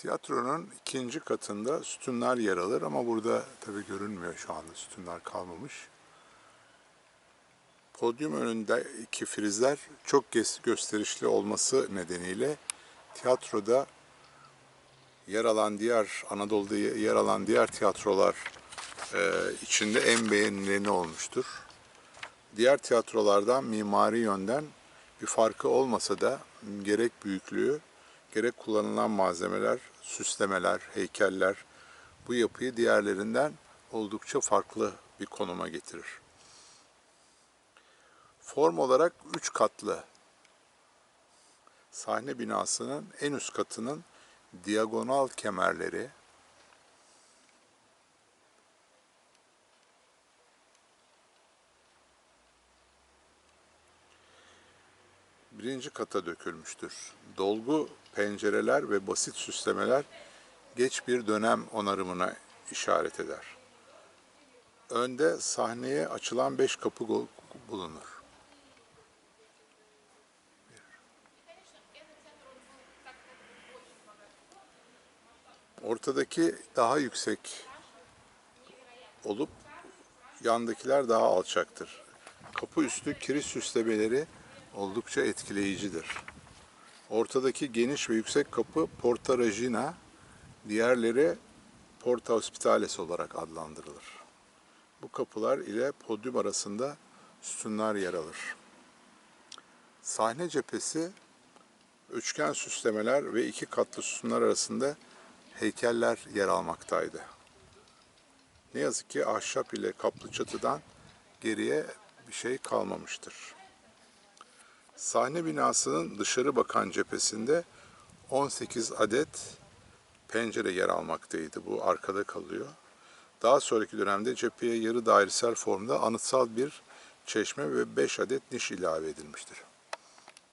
Tiyatronun ikinci katında sütunlar yer alır ama burada tabii görünmüyor şu anda sütunlar kalmamış. Podyum önündeki frizler çok gösterişli olması nedeniyle tiyatroda yer alan diğer Anadolu'da yer alan diğer tiyatrolar e, içinde en beğenileni olmuştur. Diğer tiyatrolardan mimari yönden bir farkı olmasa da gerek büyüklüğü, gerek kullanılan malzemeler, süslemeler, heykeller bu yapıyı diğerlerinden oldukça farklı bir konuma getirir. Form olarak üç katlı sahne binasının en üst katının diagonal kemerleri birinci kata dökülmüştür. Dolgu pencereler ve basit süslemeler geç bir dönem onarımına işaret eder. Önde sahneye açılan beş kapı bulunur. Ortadaki daha yüksek olup yandakiler daha alçaktır. Kapı üstü kiriş süslemeleri oldukça etkileyicidir. Ortadaki geniş ve yüksek kapı Porta Regina, diğerleri Porta Hospitales olarak adlandırılır. Bu kapılar ile podyum arasında sütunlar yer alır. Sahne cephesi üçgen süslemeler ve iki katlı sütunlar arasında heykeller yer almaktaydı. Ne yazık ki ahşap ile kaplı çatıdan geriye bir şey kalmamıştır. Sahne binasının dışarı bakan cephesinde 18 adet pencere yer almaktaydı. Bu arkada kalıyor. Daha sonraki dönemde cepheye yarı dairesel formda anıtsal bir çeşme ve 5 adet niş ilave edilmiştir.